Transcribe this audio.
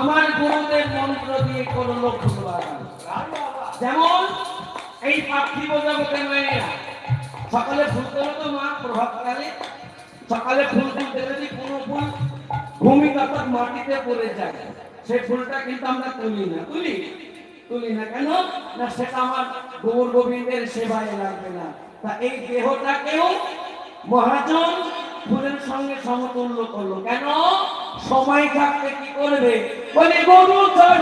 আমার গুরুদের মন্ত্র দিয়ে কোন লক্ষ্য যেমন এই পার্থিব জগতে মেয়েরা, সকালে ফুল তোলো তো মা প্রভাবকালে সকালে ফুল তুলতে যদি কোনো ফুল ভূমিগত মাটিতে পড়ে যায়, সেই ফুলটা কিন্তু আমরা তুলি না। তুলি? তুলি না কেন? না সেটা আমার গৌর গোবিন্দের সেবায় লাগবে না। তা এই দেহটাকেও মহাজন ফুলের সঙ্গে সমতুল্য করল? কেন? সময় থাকতে কি করবে? বলে, গরু হ্যাঁ